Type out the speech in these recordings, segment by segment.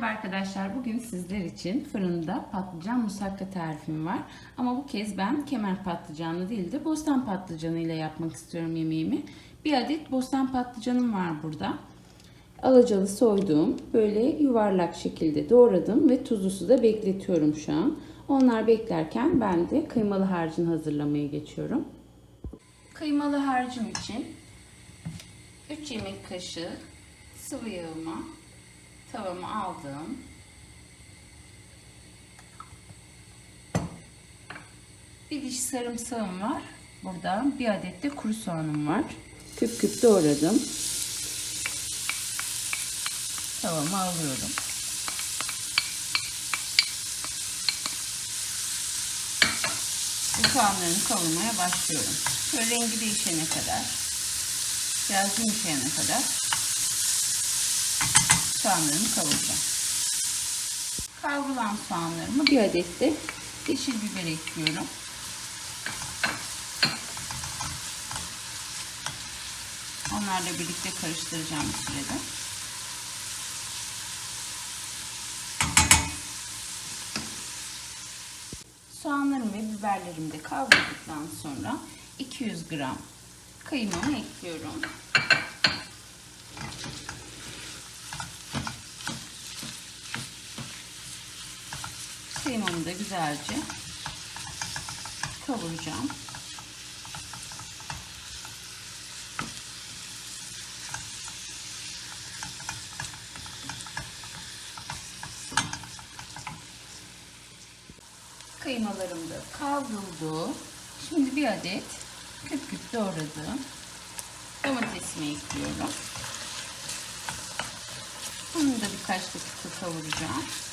Merhaba arkadaşlar. Bugün sizler için fırında patlıcan musakka tarifim var. Ama bu kez ben kemer patlıcanlı değil de bostan patlıcanı ile yapmak istiyorum yemeğimi. Bir adet bostan patlıcanım var burada. Alacalı soyduğum böyle yuvarlak şekilde doğradım ve tuzlu suda bekletiyorum şu an. Onlar beklerken ben de kıymalı harcını hazırlamaya geçiyorum. Kıymalı harcım için 3 yemek kaşığı sıvı yağımı tavamı aldım. Bir diş sarımsağım var. Burada bir adet de kuru soğanım var. Küp küp doğradım. Tavamı alıyorum. Bu soğanlarını kavurmaya başlıyorum. Şöyle rengi değişene kadar, biraz yumuşayana kadar soğanlarımı kavuracağım. Kavrulan soğanlarımı bir adet de yeşil biber ekliyorum. Onlarla birlikte karıştıracağım bu sürede. Soğanlarım ve biberlerimi de kavrulduktan sonra 200 gram kıymamı ekliyorum. Kıymamı da güzelce kavuracağım. Kıymalarım da kavruldu. Şimdi bir adet küp küp doğradığım domatesimi ekliyorum. Bunu da birkaç dakika kavuracağım.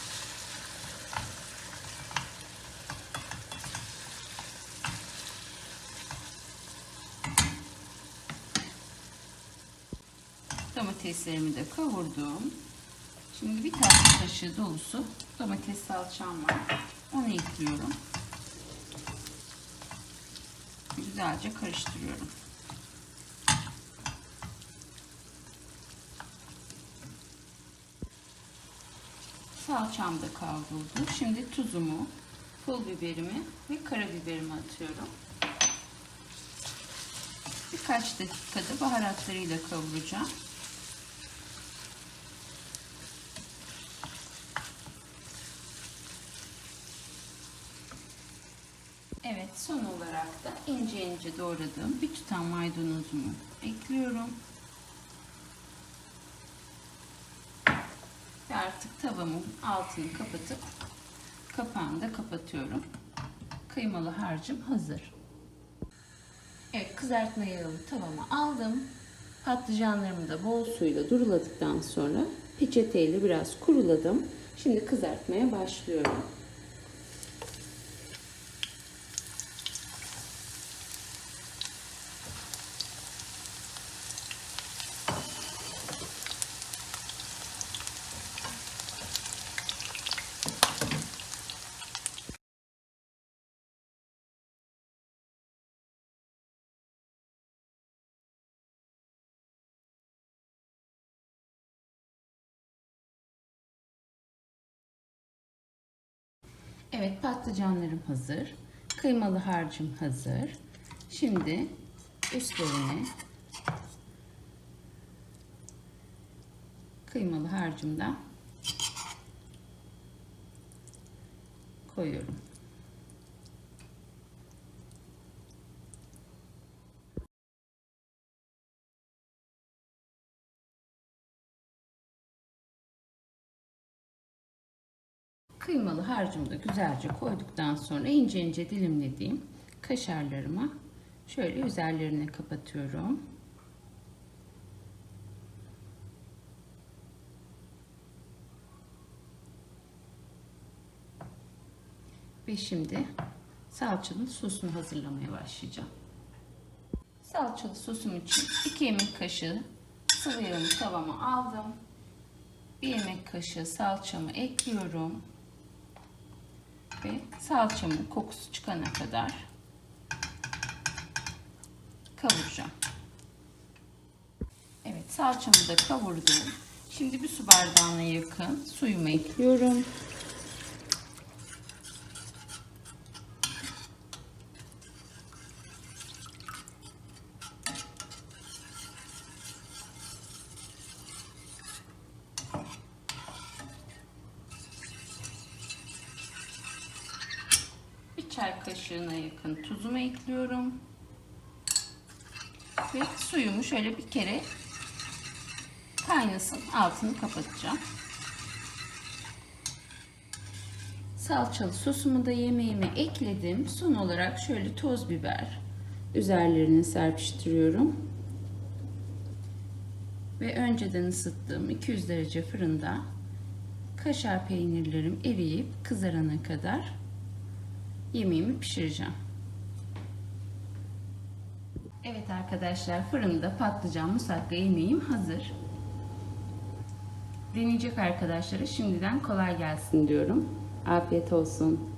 Domateslerimi de kavurdum. Şimdi bir tatlı kaşığı dolusu domates salçam var. Onu ekliyorum. Güzelce karıştırıyorum. Salçam da kavruldu. Şimdi tuzumu, pul biberimi ve karabiberimi atıyorum. Birkaç dakikada baharatlarıyla kavuracağım. Evet son olarak da ince ince doğradığım bir tutam maydanozumu ekliyorum. Ve artık tavamın altını kapatıp kapağını da kapatıyorum. Kıymalı harcım hazır. Evet kızartma yağını tavama aldım. Patlıcanlarımı da bol suyla duruladıktan sonra peçeteyle biraz kuruladım. Şimdi kızartmaya başlıyorum. Evet patlıcanlarım hazır. Kıymalı harcım hazır. Şimdi üstlerine kıymalı harcımdan koyuyorum. Kıymalı harcımı da güzelce koyduktan sonra ince ince dilimlediğim kaşarlarımı şöyle üzerlerine kapatıyorum. Ve şimdi salçalı sosunu hazırlamaya başlayacağım. Salçalı sosum için 2 yemek kaşığı sıvı yağımı tavama aldım. 1 yemek kaşığı salçamı ekliyorum ve salçamın kokusu çıkana kadar kavuracağım. Evet salçamı da kavurdum. Şimdi bir su bardağına yakın suyumu ekliyorum. Çay kaşığına yakın tuzumu ekliyorum. Ve suyumu şöyle bir kere kaynasın. Altını kapatacağım. Salçalı sosumu da yemeğime ekledim. Son olarak şöyle toz biber üzerlerine serpiştiriyorum. Ve önceden ısıttığım 200 derece fırında kaşar peynirlerim eriyip kızarana kadar yemeğimi pişireceğim. Evet arkadaşlar fırında patlıcan musakka yemeğim hazır. Deneyecek arkadaşlara şimdiden kolay gelsin diyorum. Afiyet olsun.